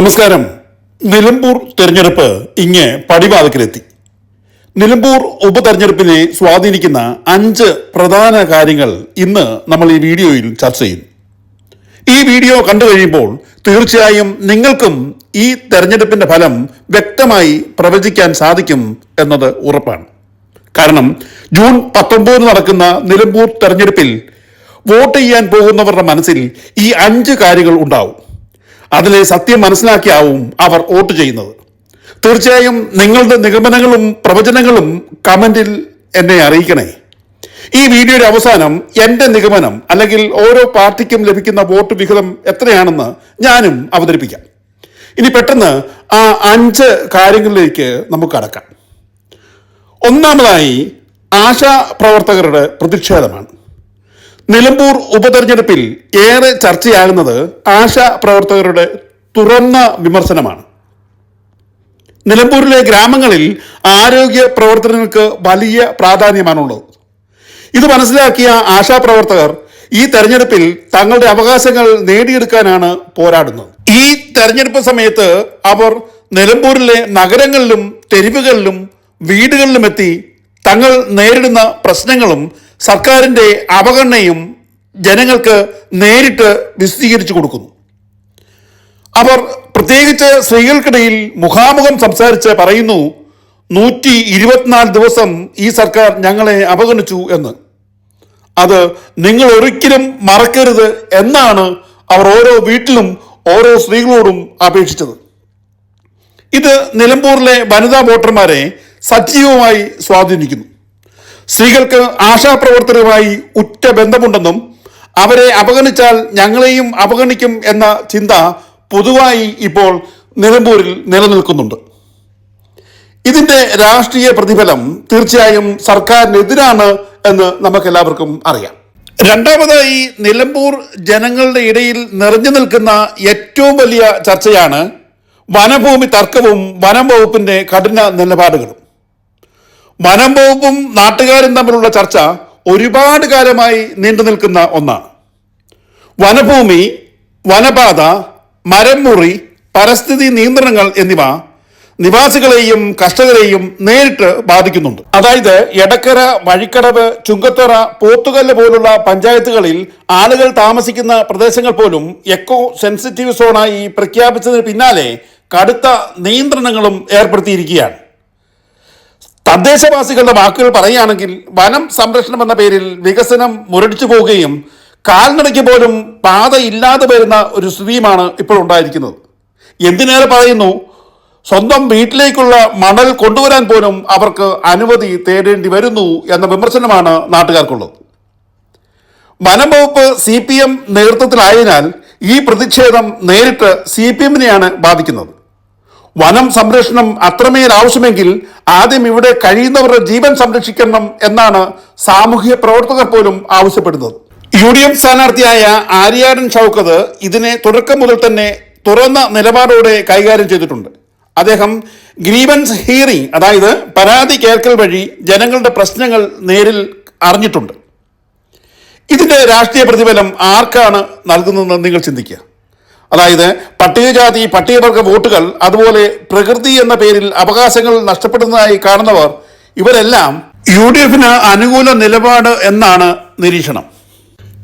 നമസ്കാരം. നിലമ്പൂർ തെരഞ്ഞെടുപ്പ് ഇങ്ങ് പടിവാതിക്കലെത്തി. നിലമ്പൂർ ഉപതെരഞ്ഞെടുപ്പിനെ സ്വാധീനിക്കുന്ന അഞ്ച് പ്രധാന കാര്യങ്ങൾ ഇന്ന് നമ്മൾ ഈ വീഡിയോയിൽ ചർച്ച ചെയ്യും. ഈ വീഡിയോ കണ്ടു കഴിയുമ്പോൾ തീർച്ചയായും നിങ്ങൾക്കും ഈ തെരഞ്ഞെടുപ്പിന്റെ ഫലം വ്യക്തമായി പ്രവചിക്കാൻ സാധിക്കും എന്നത് ഉറപ്പാണ്. കാരണം ജൂൺ പത്തൊമ്പതിന് നടക്കുന്ന നിലമ്പൂർ തെരഞ്ഞെടുപ്പിൽ വോട്ട് ചെയ്യാൻ പോകുന്നവരുടെ മനസ്സിൽ ഈ അഞ്ച് കാര്യങ്ങൾ ഉണ്ടാവും. അതിലെ സത്യം മനസ്സിലാക്കിയാവും അവർ വോട്ട് ചെയ്യുന്നത്. തീർച്ചയായും നിങ്ങളുടെ നിഗമനങ്ങളും പ്രവചനങ്ങളും കമന്റിൽ എന്നെ അറിയിക്കണേ. ഈ വീഡിയോയുടെ അവസാനം എന്റെ നിഗമനം അല്ലെങ്കിൽ ഓരോ പാർട്ടിക്കും ലഭിക്കുന്ന വോട്ട് വിഹിതം എത്രയാണെന്ന് ഞാനും അവതരിപ്പിക്കാം. ഇനി പെട്ടെന്ന് ആ അഞ്ച് കാര്യങ്ങളിലേക്ക് നമുക്ക് കടക്കാം. ഒന്നാമതായി ആശാ പ്രവർത്തകരുടെ പ്രതിഷേധമാണ്. നിലമ്പൂർ ഉപതെരഞ്ഞെടുപ്പിൽ ഏറെ ചർച്ചയാകുന്നത് ആശാ പ്രവർത്തകരുടെ തുറന്ന വിമർശനമാണ്. നിലമ്പൂരിലെ ഗ്രാമങ്ങളിൽ ആരോഗ്യ പ്രവർത്തനങ്ങൾക്ക് വലിയ പ്രാധാന്യമാണുള്ളത്. ഇത് മനസ്സിലാക്കിയ ആശാ പ്രവർത്തകർ ഈ തെരഞ്ഞെടുപ്പിൽ തങ്ങളുടെ അവകാശങ്ങൾ നേടിയെടുക്കാനാണ് പോരാടുന്നത്. ഈ തെരഞ്ഞെടുപ്പ് സമയത്ത് അവർ നിലമ്പൂരിലെ നഗരങ്ങളിലും തെരുവുകളിലും വീടുകളിലും എത്തി തങ്ങൾ നേരിടുന്ന പ്രശ്നങ്ങളും സർക്കാരിന്റെ അവഗണനയും ജനങ്ങൾക്ക് നേരിട്ട് വിശദീകരിച്ചു കൊടുക്കുന്നു. അവർ പ്രത്യേകിച്ച് സ്ത്രീകൾക്കിടയിൽ മുഖാമുഖം സംസാരിച്ച് പറയുന്നു നൂറ്റി ഇരുപത്തിനാല് ദിവസം ഈ സർക്കാർ ഞങ്ങളെ അവഗണിച്ചു എന്ന്. അത് നിങ്ങൾ ഒരിക്കലും മറക്കരുത് എന്നാണ് അവർ ഓരോ വീട്ടിലും ഓരോ സ്ത്രീകളോടും അപേക്ഷിച്ചത്. ഇത് നിലമ്പൂരിലെ വനിതാ വോട്ടർമാരെ സജീവമായി സ്വാധീനിക്കുന്നു. സ്ത്രീകൾക്ക് ആശാപ്രവർത്തകരുമായി ഉറ്റ ബന്ധമുണ്ടെന്നും അവരെ അവഗണിച്ചാൽ ഞങ്ങളെയും അവഗണിക്കും എന്ന ചിന്ത പൊതുവായി ഇപ്പോൾ നിലമ്പൂരിൽ നിലനിൽക്കുന്നുണ്ട്. ഇതിന്റെ രാഷ്ട്രീയ പ്രതിഫലം തീർച്ചയായും സർക്കാരിനെതിരാണ് എന്ന് നമുക്കെല്ലാവർക്കും അറിയാം. രണ്ടാമതായി നിലമ്പൂർ ജനങ്ങളുടെ ഇടയിൽ നിറഞ്ഞു നിൽക്കുന്ന ഏറ്റവും വലിയ ചർച്ചയാണ് വനഭൂമി തർക്കവും വനം വകുപ്പിന്റെ കഠിന നിലപാടുകളും. വനം വകുപ്പും നാട്ടുകാരും തമ്മിലുള്ള ചർച്ച ഒരുപാട് കാലമായി നീണ്ടു നിൽക്കുന്ന ഒന്നാണ്. വനഭൂമി വനപാത മരം മുറി പരിസ്ഥിതി നിയന്ത്രണങ്ങൾ എന്നിവ നിവാസികളെയും കർഷകരെയും നേരിട്ട് ബാധിക്കുന്നുണ്ട്. അതായത് എടക്കര വഴിക്കടവ് ചുങ്കത്തറ പോത്തുകല്ല് പോലുള്ള പഞ്ചായത്തുകളിൽ ആളുകൾ താമസിക്കുന്ന പ്രദേശങ്ങൾ പോലും എക്കോ സെൻസിറ്റീവ് സോണായി പ്രഖ്യാപിച്ചതിന് പിന്നാലെ കടുത്ത നിയന്ത്രണങ്ങളും ഏർപ്പെടുത്തിയിരിക്കുകയാണ്. തദ്ദേശവാസികളുടെ വാക്കുകൾ പറയുകയാണെങ്കിൽ വനം സംരക്ഷണം എന്ന പേരിൽ വികസനം മുരടിച്ചു പോവുകയും കാൽനടയ്ക്ക് പോലും പാത ഇല്ലാതെ വരുന്ന ഒരു സ്ഥിതിയുമാണ് ഇപ്പോൾ ഉണ്ടായിരിക്കുന്നത്. എന്തിനേറെ പറയുന്നു? സ്വന്തം വീട്ടിലേക്കുള്ള മണൽ കൊണ്ടുവരാൻ പോലും അവർക്ക് അനുമതി തേടേണ്ടി വരുന്നു എന്ന വിമർശനമാണ് നാട്ടുകാർക്കുള്ളത്. വനം വകുപ്പ് സി പി എം നേതൃത്വത്തിലായതിനാൽ ഈ പ്രതിഷേധം നേരിട്ട് സി പി എമ്മിനെയാണ് ബാധിക്കുന്നത്. വനം സംരക്ഷണം അത്രമേൽ ആവശ്യമെങ്കിൽ ആദ്യം ഇവിടെ കഴിയുന്നവരുടെ ജീവൻ സംരക്ഷിക്കണം എന്നാണ് സാമൂഹ്യ പ്രവർത്തകർ പോലും ആവശ്യപ്പെടുന്നത്. യു ഡി എഫ് സ്ഥാനാർത്ഥിയായ ആര്യാടൻ ഷൗക്കത്ത് ഇതിനെ തുടക്കം മുതൽ തന്നെ തുറന്ന നിലപാടോടെ കൈകാര്യം ചെയ്തിട്ടുണ്ട്. അദ്ദേഹം ഗ്രീവൻസ് ഹിയറിംഗ് അതായത് പരാതി കേൾക്കൽ വഴി ജനങ്ങളുടെ പ്രശ്നങ്ങൾ നേരിൽ അറിഞ്ഞിട്ടുണ്ട്. ഇതിന്റെ രാഷ്ട്രീയ പ്രതിഫലം ആർക്കാണ് നൽകുന്നതെന്ന് നിങ്ങൾ ചിന്തിക്കുക? അതായത് പട്ടികജാതി പട്ടികവർഗ വോട്ടുകൾ അതുപോലെ പ്രകൃതി എന്ന പേരിൽ അവകാശങ്ങൾ നഷ്ടപ്പെടുന്നതായി കാണുന്നവർ ഇവരെല്ലാം യു ഡി എഫിന് അനുകൂല നിലപാട് എന്നാണ് നിരീക്ഷണം.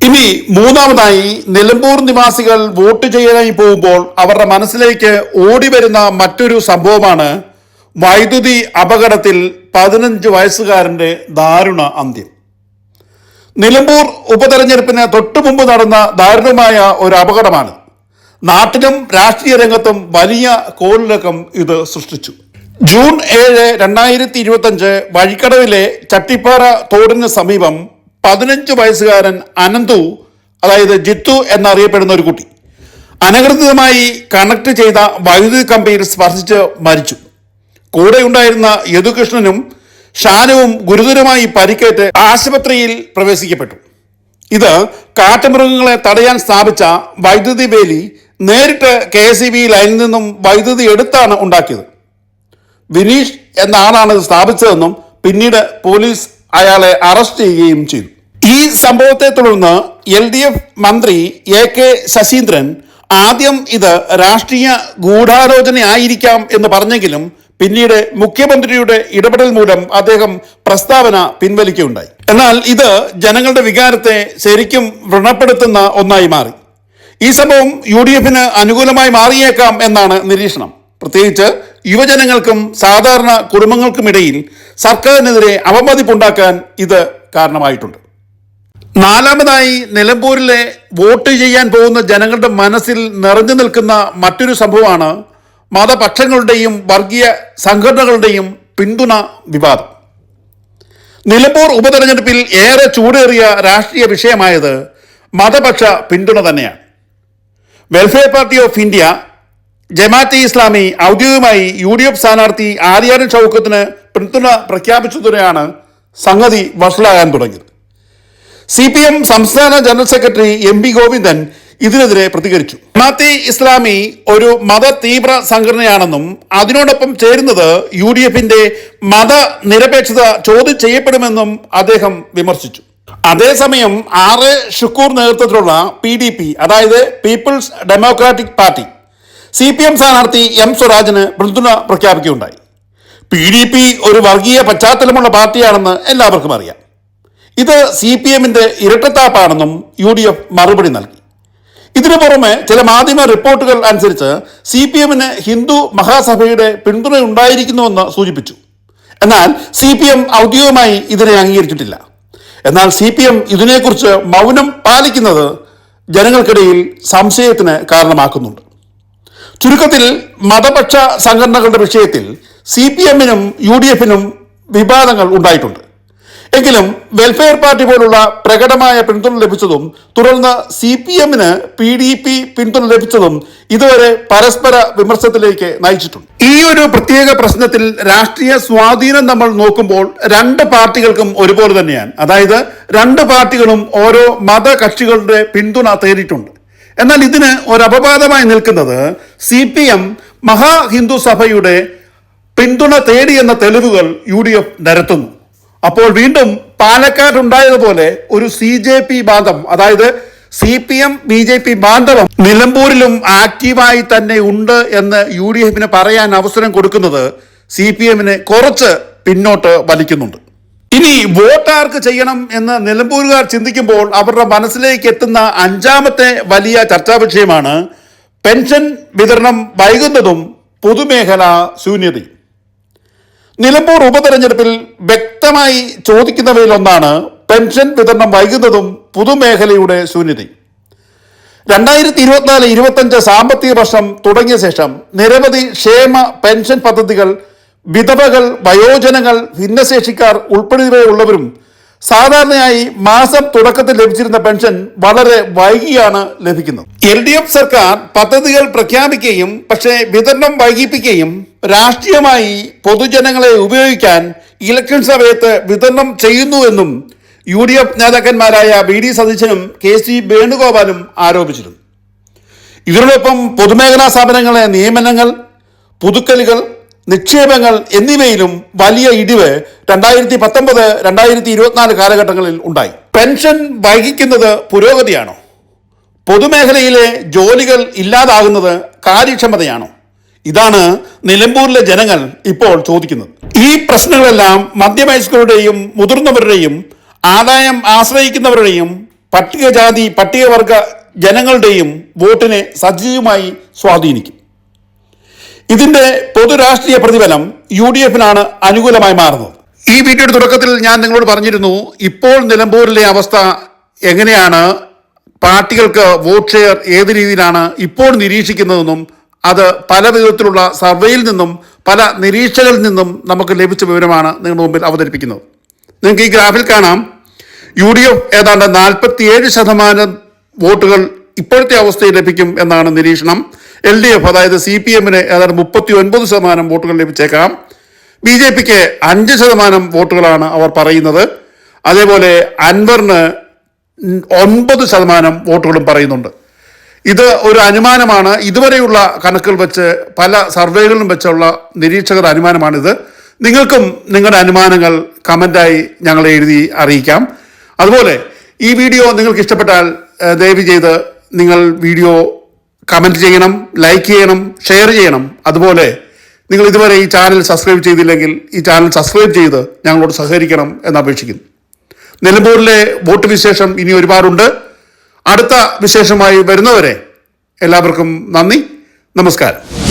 ഇനി മൂന്നാമതായി നിലമ്പൂർ നിവാസികൾ വോട്ട് ചെയ്യാനായി പോകുമ്പോൾ അവരുടെ മനസ്സിലേക്ക് ഓടി വരുന്ന മറ്റൊരു സംഭവമാണ് വൈദ്യുതി അപകടത്തിൽ പതിനഞ്ച് വയസ്സുകാരന്റെ ദാരുണ അന്ത്യം. നിലമ്പൂർ ഉപതെരഞ്ഞെടുപ്പിന് തൊട്ടു മുമ്പ് നടന്ന ദാരുണമായ ഒരു അപകടമാണ്. നാട്ടിലും രാഷ്ട്രീയ രംഗത്തും വലിയ കോളിളക്കം ഇത് സൃഷ്ടിച്ചു. ജൂൺ ഏഴ് രണ്ടായിരത്തി ഇരുപത്തഞ്ച് വഴിക്കടവിലെ ചട്ടിപ്പാറ തോടിന് സമീപം പതിനഞ്ച് വയസ്സുകാരൻ അനന്തു അതായത് ജിത്തു എന്നറിയപ്പെടുന്ന ഒരു കുട്ടി അനധികൃതമായി കണക്ട് ചെയ്ത വൈദ്യുതി കമ്പിയിൽ സ്പർശിച്ച് മരിച്ചു. കൂടെ ഉണ്ടായിരുന്ന യദുകൃഷ്ണനും ഷാനുവും ഗുരുതരമായി പരിക്കേറ്റ് ആശുപത്രിയിൽ പ്രവേശിക്കപ്പെട്ടു. ഇത് കാട്ടുമൃഗങ്ങളെ തടയാൻ സ്ഥാപിച്ച വൈദ്യുതി വേലി നേരിട്ട് കെ എസ് ഇ ബി ലൈനിൽ നിന്നും വൈദ്യുതി എടുത്താണ് ഉണ്ടാക്കിയത്. വിനീഷ് എന്ന ആളാണ് ഇത് സ്ഥാപിച്ചതെന്നും പിന്നീട് പോലീസ് അയാളെ അറസ്റ്റ് ചെയ്യുകയും ചെയ്തു. ഈ സംഭവത്തെ തുടർന്ന് എൽ ഡി എഫ് മന്ത്രി എ കെ ശശീന്ദ്രൻ ആദ്യം ഇത് രാഷ്ട്രീയ ഗൂഢാലോചനയായിരിക്കാം എന്ന് പറഞ്ഞെങ്കിലും പിന്നീട് മുഖ്യമന്ത്രിയുടെ ഇടപെടൽ മൂലം അദ്ദേഹം പ്രസ്താവന പിൻവലിക്കുകയുണ്ടായി. എന്നാൽ ഇത് ജനങ്ങളുടെ വികാരത്തെ ശരിക്കും വ്രണപ്പെടുത്തുന്ന ഒന്നായി മാറി. ഈ സംഭവം യു ഡി എഫിന് അനുകൂലമായി മാറിയേക്കാം എന്നാണ് നിരീക്ഷണം. പ്രത്യേകിച്ച് യുവജനങ്ങൾക്കും സാധാരണ കുടുംബങ്ങൾക്കുമിടയിൽ സർക്കാരിനെതിരെ അവമതിപ്പുണ്ടാക്കാൻ ഇത് കാരണമായിട്ടുണ്ട്. നാലാമതായി നിലമ്പൂരിലെ വോട്ട് ചെയ്യാൻ പോകുന്ന ജനങ്ങളുടെ മനസ്സിൽ നിറഞ്ഞു നിൽക്കുന്ന മറ്റൊരു സംഭവമാണ് മതപക്ഷങ്ങളുടെയും വർഗീയ സംഘടനകളുടെയും പിന്തുണ വിവാദം. നിലമ്പൂർ ഉപതെരഞ്ഞെടുപ്പിൽ ഏറെ ചൂടേറിയ രാഷ്ട്രീയ വിഷയമായത് മതപക്ഷ പിന്തുണ തന്നെയാണ്. Welfare party of India Jamaat e Islami ഔദ്യോഗികമായി യു ഡി എഫ് സ്ഥാനാർത്ഥി ആര്യാടൻ ഷൗക്കത്തിന് പിന്തുണ പ്രഖ്യാപിച്ചതോടെയാണ് സംഗതി വഷളാകാൻ തുടങ്ങിയത്. സി പി എം സംസ്ഥാന general secretary M P Govindan ഇതിനെതിരെ പ്രതികരിച്ചു. ജമാഅത്തെ ഇസ്ലാമി ഒരു മത തീവ്ര സംഘടനയാണെന്നും അതിനോടൊപ്പം ചേരുന്നത് യു ഡി എഫിന്റെ മതനിരപേക്ഷത ചോദ്യം ചെയ്യപ്പെടുമെന്നും അദ്ദേഹം വിമർശിച്ചു. അതേസമയം ആറ് ഷുക്കൂർ നേതൃത്വത്തിലുള്ള പി ഡി പി അതായത് People's Democratic Party C P M സ്ഥാനാർത്ഥി എം സ്വരാജിന് പിന്തുണ പ്രഖ്യാപിക്കുകയുണ്ടായി. പി ഡി പി ഒരു വർഗീയ പശ്ചാത്തലമുള്ള പാർട്ടിയാണെന്ന് എല്ലാവർക്കും അറിയാം. ഇത് സി പി എമ്മിന്റെ ഇരട്ടത്താപ്പാണെന്നും യു ഡി എഫ് മറുപടി നൽകി. ഇതിനു പുറമെ ചില മാധ്യമ റിപ്പോർട്ടുകൾ അനുസരിച്ച് സി പി എമ്മിന് ഹിന്ദു മഹാസഭയുടെ പിന്തുണ ഉണ്ടായിരിക്കുന്നുവെന്ന് സൂചിപ്പിച്ചു. എന്നാൽ സി പി എം ഔദ്യോഗികമായി ഇതിനെ അംഗീകരിച്ചിട്ടില്ല. എന്നാൽ സി പി എം ഇതിനെക്കുറിച്ച് മൗനം പാലിക്കുന്നത് ജനങ്ങൾക്കിടയിൽ സംശയത്തിന് കാരണമാക്കുന്നുണ്ട്. ചുരുക്കത്തിൽ മതപക്ഷ സംഘടനകളുടെ വിഷയത്തിൽ സി പി എമ്മിനും യു ഡി എഫിനും വിവാദങ്ങൾ ഉണ്ടായിട്ടുണ്ട്. എങ്കിലും വെൽഫെയർ പാർട്ടി പോലുള്ള പ്രകടമായ പിന്തുണ ലഭിച്ചതും തുടർന്ന് സി പി എമ്മിന് പി ഡി പി പിന്തുണ ലഭിച്ചതും ഇതുവരെ പരസ്പര വിമർശത്തിലേക്ക് നയിച്ചിട്ടുണ്ട്. ഈ ഒരു പ്രത്യേക പ്രശ്നത്തിൽ രാഷ്ട്രീയ സ്വാധീനം നമ്മൾ നോക്കുമ്പോൾ രണ്ട് പാർട്ടികൾക്കും ഒരുപോലെ തന്നെയാണ്. അതായത് രണ്ട് പാർട്ടികളും ഓരോ മത കക്ഷികളുടെ പിന്തുണ തേടിയിട്ടുണ്ട്. എന്നാൽ ഇതിന് ഒരു അപവാദമായി നിൽക്കുന്നത് സി പി എം മഹാ ഹിന്ദു സഭയുടെ പിന്തുണ തേടിയെന്ന തെളിവുകൾ യു ഡി എഫ് നിരത്തുന്നു. അപ്പോൾ വീണ്ടും പാലക്കാട് ഉണ്ടായതുപോലെ ഒരു സി ജെ പി ബാന്ധം അതായത് C P M B J P ബാന്ധവം നിലമ്പൂരിലും ആക്റ്റീവായി തന്നെ ഉണ്ട് എന്ന് യു ഡി എഫിന് പറയാൻ അവസരം കൊടുക്കുന്നത് സി പി എമ്മിനെ കുറച്ച് പിന്നോട്ട് വലിക്കുന്നുണ്ട്. ഇനി വോട്ട് ആർക്ക് ചെയ്യണം എന്ന് നിലമ്പൂരുകാർ ചിന്തിക്കുമ്പോൾ അവരുടെ മനസ്സിലേക്ക് എത്തുന്ന അഞ്ചാമത്തെ വലിയ ചർച്ചാ വിഷയമാണ് പെൻഷൻ വിതരണം വൈകുന്നതും പൊതുമേഖലാ ശൂന്യതയും. നിലമ്പൂർ ഉപതെരഞ്ഞെടുപ്പിൽ വ്യക്തമായി ചോദിക്കുന്നവയിലൊന്നാണ് പെൻഷൻ വിതരണം വൈകുന്നതും പുതുമേഖലയുടെ ശൂന്യതയും രണ്ടായിരത്തി ഇരുപത്തിനാല് ഇരുപത്തഞ്ച് സാമ്പത്തിക വർഷം തുടങ്ങിയ ശേഷം നിരവധി ക്ഷേമ പെൻഷൻ പദ്ധതികൾ വിധവകൾ വയോജനങ്ങൾ ഭിന്നശേഷിക്കാർ ഉൾപ്പെടെയുള്ളവരും സാധാരണയായി മാസം തുടക്കത്തിൽ ലഭിച്ചിരുന്ന പെൻഷൻ വളരെ വൈകിയാണ് ലഭിക്കുന്നത്. എൽ ഡി എഫ് സർക്കാർ പദ്ധതികൾ പ്രഖ്യാപിക്കുകയും പക്ഷേ വിതരണം വൈകിപ്പിക്കുകയും രാഷ്ട്രീയമായി പൊതുജനങ്ങളെ ഉപയോഗിക്കാൻ ഇലക്ഷൻ സമയത്ത് വിതരണം ചെയ്യുന്നുവെന്നും യു ഡി എഫ് നേതാക്കന്മാരായ വി ഡി സതീശനും കെ സി വേണുഗോപാലും ആരോപിച്ചിരുന്നു. ഇതിനോടൊപ്പം പൊതുമേഖലാ സ്ഥാപനങ്ങളെ നിയമനങ്ങൾ പുതുക്കലുകൾ നിക്ഷേപങ്ങൾ എന്നിവയിലും വലിയ ഇടിവ് രണ്ടായിരത്തി പത്തൊമ്പത് രണ്ടായിരത്തി ഇരുപത്തിനാല് കാലഘട്ടങ്ങളിൽ ഉണ്ടായി. പെൻഷൻ വൈകിക്കുന്നത് പുരോഗതിയാണോ? പൊതുമേഖലയിലെ ജോലികൾ ഇല്ലാതാകുന്നത് കാര്യക്ഷമതയാണോ? ഇതാണ് നിലമ്പൂരിലെ ജനങ്ങൾ ഇപ്പോൾ ചോദിക്കുന്നത്. ഈ പ്രശ്നങ്ങളെല്ലാം മധ്യവയസ്കരുടെയും മുതിർന്നവരുടെയും ആദായം ആശ്രയിക്കുന്നവരുടെയും പട്ടികജാതി പട്ടികവർഗ ജനങ്ങളുടെയും വോട്ടിനെ സജീവമായി സ്വാധീനിക്കും. ഇതിന്റെ പൊതുരാഷ്ട്രീയ പ്രതിഫലം യു ഡി എഫിനാണ് അനുകൂലമായി മാറുന്നത്. ഈ വീഡിയോയുടെ തുടക്കത്തിൽ ഞാൻ നിങ്ങളോട് പറഞ്ഞിരുന്നു ഇപ്പോൾ നിലമ്പൂരിലെ അവസ്ഥ എങ്ങനെയാണ്? പാർട്ടികൾക്ക് വോട്ട് ഷെയർ ഏത് രീതിയിലാണ് ഇപ്പോൾ നിരീക്ഷിക്കുന്നതെന്നും അത് പല വിധത്തിലുള്ള സർവേയിൽ നിന്നും പല നിരീക്ഷകളിൽ നിന്നും നമുക്ക് ലഭിച്ച വിവരമാണ് നിങ്ങളുടെ മുമ്പിൽ അവതരിപ്പിക്കുന്നത്. നിങ്ങൾക്ക് ഈ ഗ്രാഫിൽ കാണാം. യു ഡി എഫ് ഏതാണ്ട് നാൽപ്പത്തിയേഴ് ശതമാനം വോട്ടുകൾ ഇപ്പോഴത്തെ അവസ്ഥയിൽ ലഭിക്കും എന്നാണ് നിരീക്ഷണം. എൽ ഡി എഫ് അതായത് സി പി എമ്മിന് ഏതാണ്ട് മുപ്പത്തി ഒൻപത് ശതമാനം വോട്ടുകൾ ലഭിച്ചേക്കാം. ബി ജെ പിക്ക് അഞ്ച് ശതമാനം വോട്ടുകളാണ് അവർ പറയുന്നത്. അതേപോലെ അൻവറിന് ഒൻപത് ശതമാനം വോട്ടുകളും പറയുന്നുണ്ട്. ഇത് ഒരു അനുമാനമാണ്. ഇതുവരെയുള്ള കണക്കുകൾ വെച്ച് പല സർവേകളിലും വെച്ചുള്ള നിരീക്ഷകരുടെ അനുമാനമാണിത്. നിങ്ങൾക്കും നിങ്ങളുടെ അനുമാനങ്ങൾ കമന്റായി ഞങ്ങളെ എഴുതി അറിയിക്കാം. അതുപോലെ ഈ വീഡിയോ നിങ്ങൾക്ക് ഇഷ്ടപ്പെട്ടാൽ ദയവ് ചെയ്ത് നിങ്ങൾ വീഡിയോ കമന്റ് ചെയ്യണം ലൈക്ക് ചെയ്യണം ഷെയർ ചെയ്യണം. അതുപോലെ നിങ്ങൾ ഇതുവരെ ഈ ചാനൽ സബ്സ്ക്രൈബ് ചെയ്തില്ലെങ്കിൽ ഈ ചാനൽ സബ്സ്ക്രൈബ് ചെയ്ത് ഞങ്ങളോട് സഹകരിക്കണം എന്ന് അപേക്ഷിക്കുന്നു. നിലമ്പൂരിലെ വോട്ട് വിശേഷം ഇനി ഒരുപാടുണ്ട്. അടുത്ത വിശേഷമായി വരുന്നവരെ എല്ലാവർക്കും നന്ദി. നമസ്കാരം.